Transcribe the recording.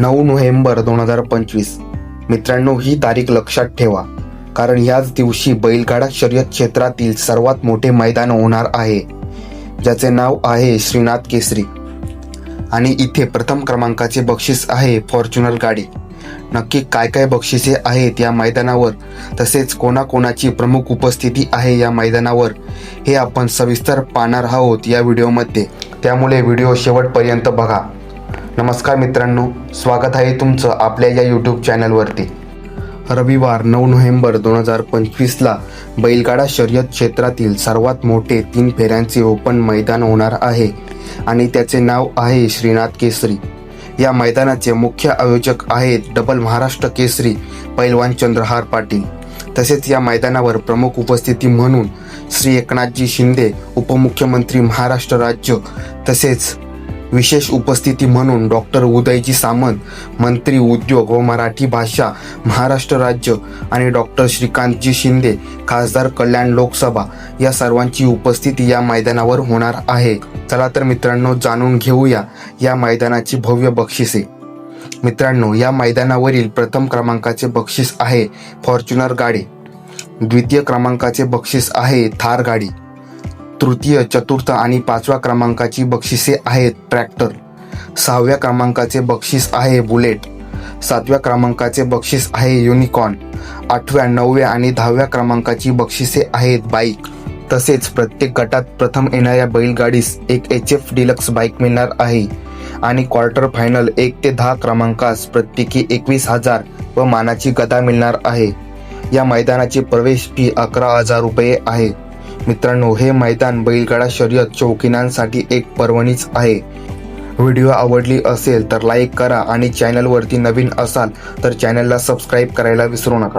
नऊ नोव्हेंबर दोन हजार पंचवीस. मित्रांनो ही तारीख लक्षात ठेवा कारण याच दिवशी बैलगाडा शर्यत क्षेत्रातील सर्वात मोठे मैदान होणार आहे ज्याचे नाव आहे श्रीनाथ केसरी. आणि इथे प्रथम क्रमांकाचे बक्षीस आहे फॉर्च्युनर गाडी. नक्की काय काय बक्षिसे आहेत या मैदानावर? तसेच कोणाकोणाची प्रमुख उपस्थिती आहे या मैदानावर? हे आपण सविस्तर पाहणार आहोत या व्हिडिओमध्ये. त्यामुळे व्हिडिओ शेवटपर्यंत बघा. नमस्कार मित्रांनो स्वागत आहे तुमचं आपल्या या यूट्यूब चॅनलवरती रविवार नऊ नोव्हेंबर दोन हजार पंचवीसला बैलगाडा शर्यत क्षेत्रातील सर्वात मोठे तीन फेऱ्यांचे ओपन मैदान होणार आहे आणि त्याचे नाव आहे श्रीनाथ केसरी. या मैदानाचे मुख्य आयोजक आहेत डबल महाराष्ट्र केसरी पैलवान चंद्रहार पाटील. तसेच या मैदानावर प्रमुख उपस्थिती म्हणून श्री एकनाथजी शिंदे उपमुख्यमंत्री महाराष्ट्र राज्य तसेच विशेष उपस्थिती म्हणून डॉक्टर उदयजी सामंत मंत्री उद्योग व मराठी भाषा महाराष्ट्र राज्य आणि डॉक्टर श्रीकांतजी शिंदे खासदार कल्याण लोकसभा या सर्वांची उपस्थिती या मैदानावर होणार आहे. चला तर मित्रांनो जाणून घेऊया या मैदानाची भव्य बक्षिसे. मित्रांनो या मैदानावरील प्रथम क्रमांकाचे बक्षीस आहे फॉर्च्युनर गाडी. द्वितीय क्रमांकाचे बक्षीस आहे थार गाडी. तृतीय चतुर्थ आणि पाचव्या क्रमांकाची बक्षिसे आहेत ट्रॅक्टर. सहाव्या क्रमांकाचे बक्षीस आहे बुलेट. सातव्या क्रमांकाचे बक्षीस आहे युनिकॉर्न. आठव्या नवव्या आणि दहाव्या क्रमांकाची बक्षिसे आहेत बाईक. तसेच प्रत्येक गटात प्रथम येणाऱ्या बैलगाडीस एक एच एफ डिलक्स बाईक मिळणार आहे. आणि क्वार्टर फायनल एक ते दहा क्रमांकास प्रत्येकी एकवीस हजार व मानाची गदा मिळणार आहे. या मैदानाची प्रवेश फी अकरा हजार रुपये आहे. मित्रांनो हे मैदान बैलगाडा शर्यत शौकीनांसाठी एक पर्वणीच आहे. व्हिडिओ आवडली असेल तर लाईक करा आणि चॅनलवरती नवीन असाल तर चॅनलला सबस्क्राईब करायला विसरू नका.